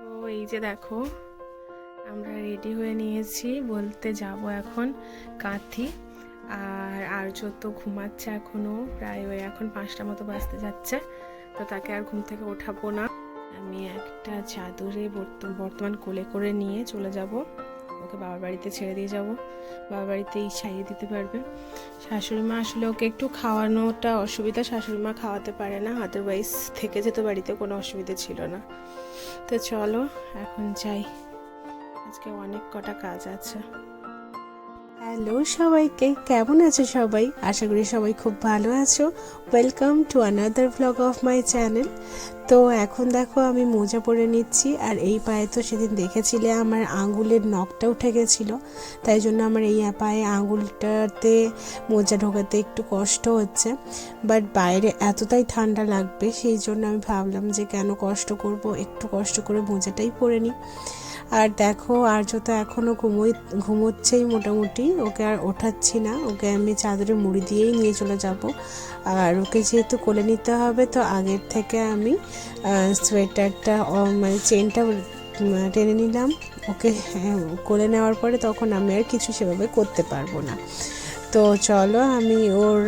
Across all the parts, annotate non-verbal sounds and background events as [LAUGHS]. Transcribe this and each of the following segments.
তো এই যে দেখো, আমরা রেডি হয়ে নিয়েছি, বলতে যাব এখন কাঁথি। আর আর্য তো ঘুমাচ্ছে এখনও প্রায় ওই এখন পাঁচটা মতো বাজতে যাচ্ছে, তো তাকে আর ঘুম থেকে ওঠাবো না। আমি একটা চাদরে বর্ত- বর্তমান কোলে করে নিয়ে চলে যাব। ওকে বাবার বাড়িতে ছেড়ে দিয়ে যাব। বাবার বাড়িতেই ছাইয়ে দিতে পারবে। শাশুড়ি মা আসলে ওকে একটু খাওয়ানোটা অসুবিধা। শাশুড়ি মা খাওয়াতে পারে না আদারওয়াইজ থেকে যেত বাড়িতে কোনো অসুবিধা ছিল না। তো চলো এখন যাই। আজকে অনেক কটা কাজ আছে। হ্যালো সবাইকে, কেমন আছো সবাই? আশা করি সবাই খুব ভালো আছো। Welcome to another vlog of my channel তো এখন দেখো আমি মোজা পরে নিচ্ছি, আর এই পায়ে তো সেদিন দেখেছিলে আমার আঙ্গুলের নখটা উঠে গেছিল। তাই জন্য আমার এই পায়ে আঙ্গুলটাতে মোজা ঢোকাতে একটু কষ্ট হচ্ছে। বাট বাইরে এতটাই ঠান্ডা লাগবে, সেই জন্য আমি ভাবলাম যে কেন কষ্ট করব, একটু কষ্ট করে মোজাটাই পরে নিই। আর দেখো, আর্য তো এখনও ঘুমোই, ঘুমোচ্ছেই মোটামুটি। ওকে আর ওঠাচ্ছি না। ওকে আমি চাদরে মুড়ি দিয়েই নিয়ে চলে যাব। আর ওকে যেহেতু কোলে নিতে হবে তো আগের থেকে আমি সোয়েটারটা মানে চেনটা টেনে নিলাম। ওকে হ্যাঁ, কোলে নেওয়ার পরে তখন আমি আর কিছু সেভাবে করতে পারব না। তো চলো আমি ওর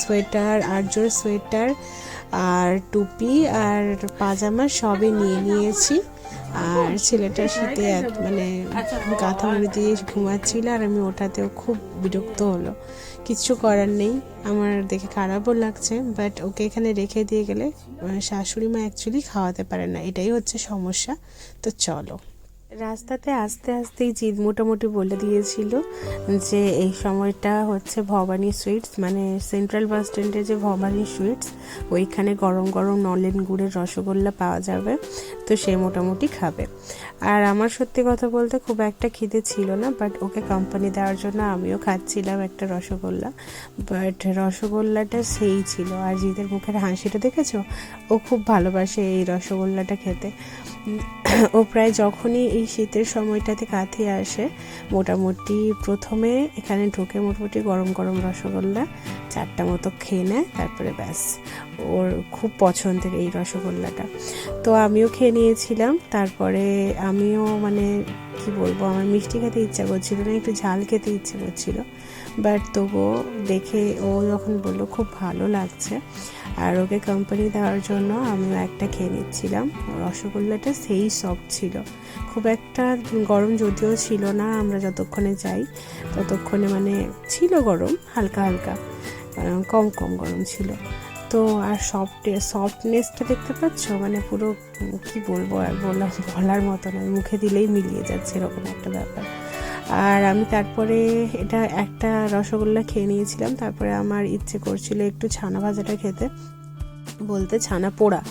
সোয়েটার আর আর্যর সোয়েটার আর টুপি আর পাজামা সবই নিয়ে নিয়েছি। আর ছেলেটার শীতে মানে গাথা মুড়ি দিয়ে ঘুমাচ্ছিল আর আমি ওটাতেও খুব বিরক্ত হলো। কিচ্ছু করার নেই। আমার দেখে খারাপও লাগছে বাট ওকে এখানে রেখে দিয়ে গেলে শাশুড়ি মা অ্যাকচুয়ালি খাওয়াতে পারে না। এটাই হচ্ছে সমস্যা। তো চলো। রাস্তাতে আস্তে আস্তেই জিদ মোটামুটি বলে দিয়েছিল যে এই সময়টা হচ্ছে ভবানী সুইটস মানে সেন্ট্রাল বাস স্ট্যান্ডে যে ভবানী সুইটস, ওইখানে গরম গরম নলেন গুড়ের রসগোল্লা পাওয়া যাবে, তো সে মোটামুটি খাবে। আর আমার সত্যি কথা বলতে খুব একটা খিদে ছিল না বাট ওকে কোম্পানি দেওয়ার জন্য আমিও খাচ্ছিলাম একটা রসগোল্লা বাট রসগোল্লাটা সেই ছিল। আর জিদের মুখের হাসিটা দেখেছ? ও খুব ভালোবাসে এই রসগোল্লাটা খেতে। ও প্রায় যখনই এই শীতের সময়টাতে কাঁথি আসে, মোটামুটি প্রথমে এখানে ঢুকে মোটামুটি গরম গরম রসগোল্লা, চারটা মতো খেয়ে নেয়, তারপরে ব্যাস। ওর খুব পছন্দের এই রসগোল্লাটা। তো আমিও খেয়ে নিয়েছিলাম, তারপরে আমিও মানে কি বলব, আমার মিষ্টি খেতে ইচ্ছা করছিল না, একটু ঝাল খেতে ইচ্ছে করছিল। বাট তবুও দেখে ও যখন বলল, খুব ভালো লাগছে। আর ওকে কোম্পানি দেওয়ার জন্য আমিও একটা খেয়ে নিচ্ছিলাম। রসগোল্লাটা সেই সফট ছিল। খুব একটা গরম যদিও ছিল না, আমরা যতক্ষণে যাই ততক্ষণে মানে ছিল গরম, হালকা হালকা কম কম গরম ছিল। তো আর সফট সফটনেসটা দেখতে পাচ্ছ? মানে পুরো, কি বলব আর বলা, বলার মতো নয় মুখে দিলেই মিলিয়ে যাচ্ছে এরকম একটা ব্যাপার। আর আমি তারপরে এটা একটা রসগোল্লা খেয়ে নিয়েছিলাম। তারপরে আমার ইচ্ছে করছিল একটু ছানা ভাজাটা খেতে। বলতে ছানা পোড়া।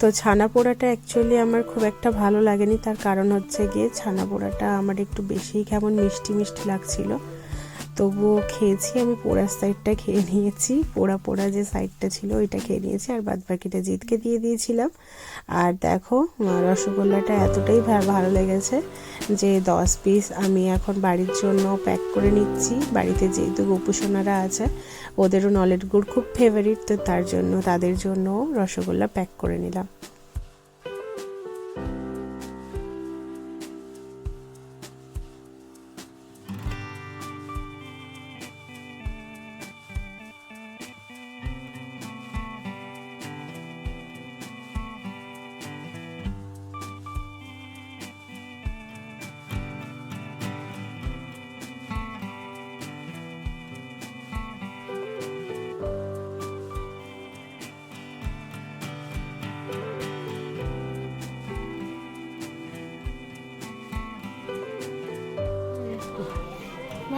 তো ছানা পোড়াটা অ্যাকচুয়ালি আমার খুব একটা ভালো লাগেনি। তার কারণ হচ্ছে গিয়ে ছানা পোড়াটা আমার একটু বেশি কেমন মিষ্টি মিষ্টি লাগছিল। তবুও খেয়েছি, আমি পোড়ার সাইডটা খেয়ে নিয়েছি। পোড়া পোড়া যে সাইডটা ছিল, ওইটা খেয়ে নিয়েছি। আর বাদ বাকিটা জিতকে দিয়ে দিয়েছিলাম। আর দেখো রসগোল্লাটা এতটাই ভালো লেগেছে যে দশ পিস আমি এখন বাড়ির জন্য প্যাক করে নিচ্ছি। বাড়িতে যেহেতু গোপুসোনারা আছে, ওদেরও নলেট গুড় খুব ফেভারিট তো তার জন্য, তাদের জন্য রসগোল্লা প্যাক করে নিলাম।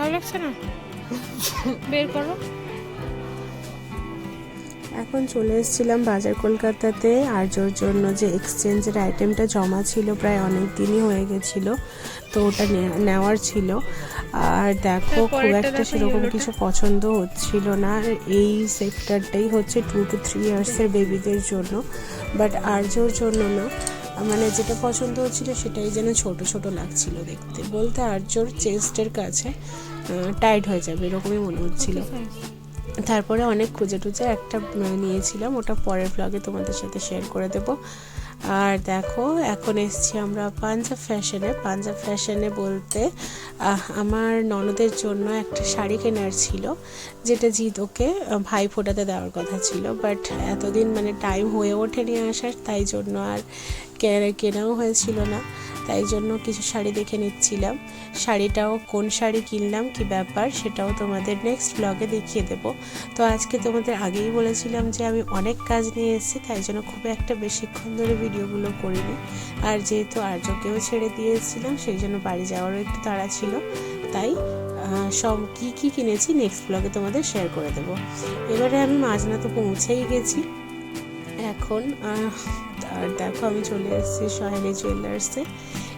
ভালো লাগছে না? বের করো। এখন চলে এসেছিলাম বাজার কলকাতাতে। আর্যর জন্য যে এক্সচেঞ্জের আইটেমটা জমা ছিল প্রায় অনেক দিনই হয়ে গেছিল তো ওটা নেওয়ার ছিল। আর দেখো খুব একটা সেরকম কিছু পছন্দ হচ্ছিল না। এই সেক্টরটাই হচ্ছে টু টু থ্রি ইয়ার্সের বেবিদের জন্য। বাট আর্যর জন্য না মানে যেটা পছন্দ হচ্ছিল সেটাই যেন ছোট ছোট লাগছিল দেখতে। বলতে আর্যর চেস্টের কাছে টাইট হয়ে যাবে এরকমই মনে হচ্ছিল। তারপরে অনেক খুঁজে টুজে একটা নিয়েছিলাম ওটা পরের ব্লগে তোমাদের সাথে শেয়ার করে দেব। আর দেখো এখন এসছি আমরা পাঞ্জাব ফ্যাশনে পাঞ্জাব ফ্যাশনে বলতে আমার ননদের জন্য একটা শাড়ি কেনার ছিল যেটা জিৎ ওকে ভাই ফোটাতে দেওয়ার কথা ছিল। বাট এতদিন মানে টাইম হয়ে ওঠেনি আসার তাই জন্য আর কেনাও হয়েছিল না, তাই জন্য কিছু শাড়ি দেখে নিচ্ছিলাম। শাড়িটাও কোন শাড়ি কিনলাম, কি ব্যাপার, সেটাও তোমাদের নেক্সট ব্লগে দেখিয়ে দেবো। তো আজকে তোমাদের আগেই বলেছিলাম যে আমি অনেক কাজ নিয়ে এসেছি, তাই জন্য খুব একটা বেশিক্ষণ ধরে ভিডিওগুলো করিনি। আর যেহেতু আর্যকেও ছেড়ে দিয়ে এসেছিলাম, সেই জন্য বাড়ি যাওয়ারও একটু তাড়া ছিল। তাই সব কী কী কিনেছি নেক্সট ব্লগে তোমাদের শেয়ার করে দেবো। এবারে আমি মাঝনা তো পৌঁছেই গেছি। এখন আর দেখো আমি চলে এসেছি সহেলি জুয়েলার্সে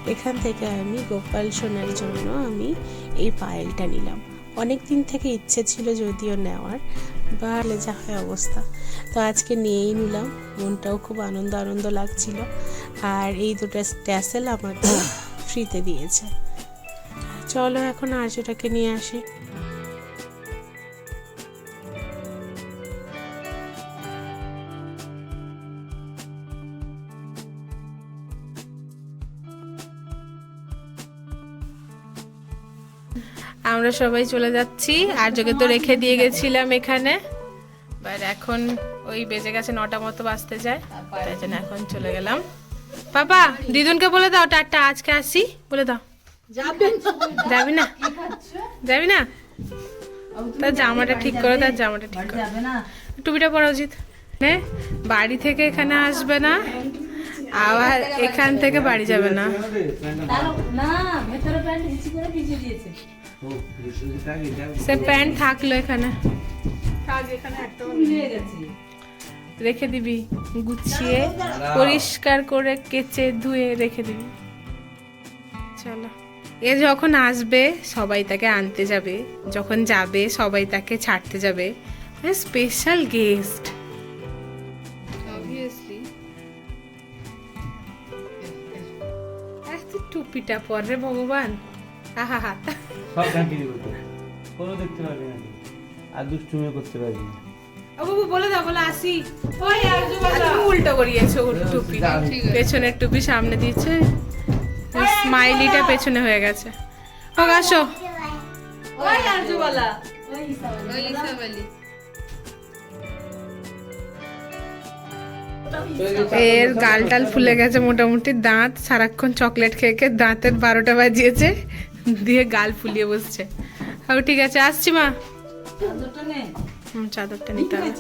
এখান থেকে আমি গোপাল সোনার জন্য আমি এই পায়েলটা নিলাম। অনেক দিন থেকে ইচ্ছে ছিল যদিও নেওয়ার বা যা হয় অবস্থা। তো আজকে নিয়েই নিলাম, মনটাও খুব আনন্দ আনন্দ লাগছিল। আর এই দুটো ট্যাসেল আমাকে ফ্রিতে দিয়েছে। চলো এখন আর্যটাকে নিয়ে আসি। আমরা সবাই চলে যাচ্ছি। আর যোগে তো রেখে দিয়ে গেছিলাম এখানে। বাট এখন ওই বেজে গেছে নটা মতো বাজতে যায়। তাই জন্য এখন চলে গেলাম। বাবা দিদুনকে বলে দাও টাটা আজকে আসি। বলে দাও। যাবি না। যাবি না? তার জামাটা ঠিক করে তার জামাটা ঠিক করে। টুপিটা পরা উচিত। বাড়ি থেকে এখানে আসবে না আবার এখান থেকে বাড়ি যাবে না। না ভেতরে প্যান্ট করে ভিজে দিয়েছে। সে প্যান্ট থাকল এখানে। রেখে দিবি গুছিয়ে পরিষ্কার করে কেচে ধুয়ে রেখে দিবি। চলো। এ যখন আসবে সবাই তাকে আনতে যাবে। যখন যাবে সবাই তাকে ছাড়তে যাবে। স্পেশাল গেস্ট টুপিটা পর রে ভগবান। আহা হা সব ঘাঁটি দিব তো কোনো দেখতে পারবি না আর দুষ্টুমিও করতে পারবি না। বাবু বলে দাও বলে আসি। ওই উল্টো করিয়েছে ওর টুপি। পেছনের টুপি সামনে দিয়েছে। স্মাইলিটা পেছনে হয়ে গেছে। হোক আসো। ওই আরজুবালা ওই ইসাবালি। এর গাল টাল ফুলে গেছে মোটামুটি। দাঁত সারাক্ষণ চকলেট খেয়ে খেয়ে দাঁতের বারোটা বাজিয়েছে। দিয়ে গাল ফুলিয়ে বসছে। ও ঠিক আছে আসছি মা। চাদরটা নে। চাদরটা নিতে হবে।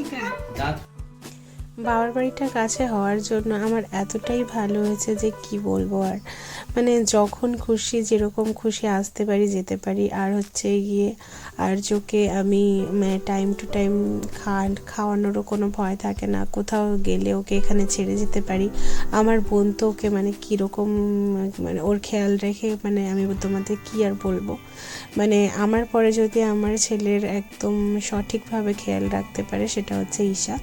বাবার বাড়িটা কাছে হওয়ার জন্য আমার এতটাই ভালো হয়েছে যে কি বলব আর। মানে যখন খুশি, যেরকম খুশি আসতে পারি, যেতে পারি। আর হচ্ছে গিয়ে, আর আর্যকে আমি টাইম টু টাইম খান, খাওয়ানোরও কোনো ভয় থাকে না। কোথাও গেলে ওকে এখানে ছেড়ে যেতে পারি। আমার বোন তো ওকে মানে কীরকম মানে ওর খেয়াল রেখে মানে আমি তোমাদের কি আর বলব? মানে আমার পরে যদি আমার ছেলের একদম সঠিকভাবে খেয়াল রাখতে পারে, সেটা হচ্ছে ঈশা।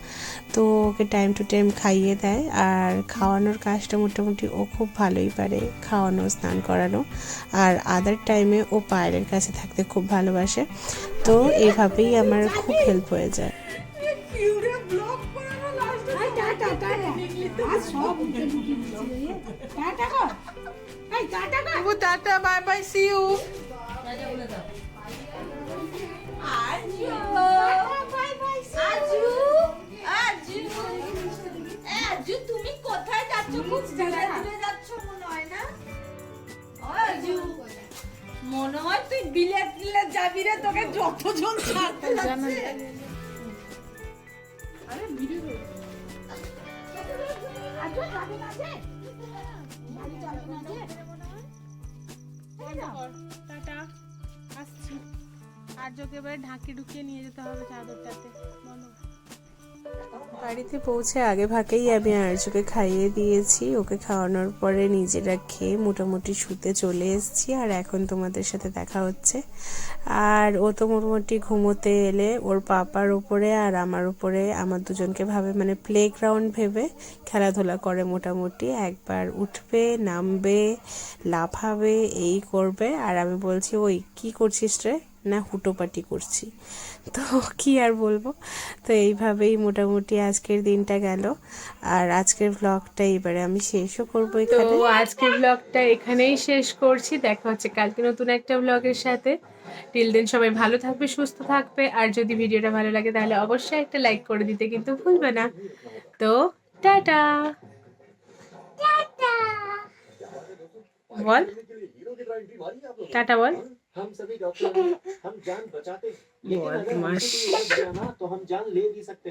তো ওকে টাইম টু টাইম খাইয়ে দেয় আর খাওয়ানোর কাজটা মোটামুটি ও খুব ভালোই পারে খাওয়ানো স্নান করানো আর আদার টাইমে ও পায়েলের কাছে থাকতে খুব ভালোবাসে তো এইভাবেই আমার খুব হেল্প হয়ে যায় tata bye bye see you Raja খুব দূরে দূরে যাচ্ছ মনে হয় না? মনে হয় তুই বিলেত বিলেত যাবি রে তোকে যতজন ছাড়তে যাচ্ছে। আরে ভিডিও টাটা। আসছি। আর যোকে এবারে ঢাকি ঢুকিয়ে নিয়ে যেতে হবে চাদরটাতে। বলো বাড়িতে পৌঁছে আগে ভাগেই আমি আর্যকে খাইয়ে দিয়েছি। ওকে খাওয়ানোর পরে নিজেরা খেয়ে মোটামুটি শুতে চলে এসেছি আর এখন তোমাদের সাথে দেখা হচ্ছে। আর ও তো মোটামুটি ঘুমোতে এলে ওর পাপার উপরে আর আমার উপরে, আমার দুজনকে ভাবে মানে প্লে গ্রাউন্ড ভেবে খেলাধুলা করে মোটামুটি। একবার উঠবে, নামবে, লাফাবে, এই করবে। আর আমি বলছি, ওই, কি করছিস রে? না হুটোপাটি করছি। তো কি আর বলব? তো এইভাবেই মোটামুটি আজকের দিনটা গেল। আর আজকের ব্লগটা এবারে আমি শেষও করব তো এখানে। আজকের ব্লগটা এখানেই শেষ করছি। দেখা হচ্ছে কালকে নতুন একটা ব্লগের সাথে। টিল দিন সবাই ভালো থাকবে সুস্থ থাকবে। আর যদি ভিডিওটা ভালো লাগে তাহলে অবশ্যই একটা লাইক করে দিতে কিন্তু ভুলবে না। তো টাটা! বল। টাটা বল। हम सभी डॉक्टर हम जान बचाते हैं। [LAUGHS] लेकिन अगर तो हम जान ले भी सकते हैं।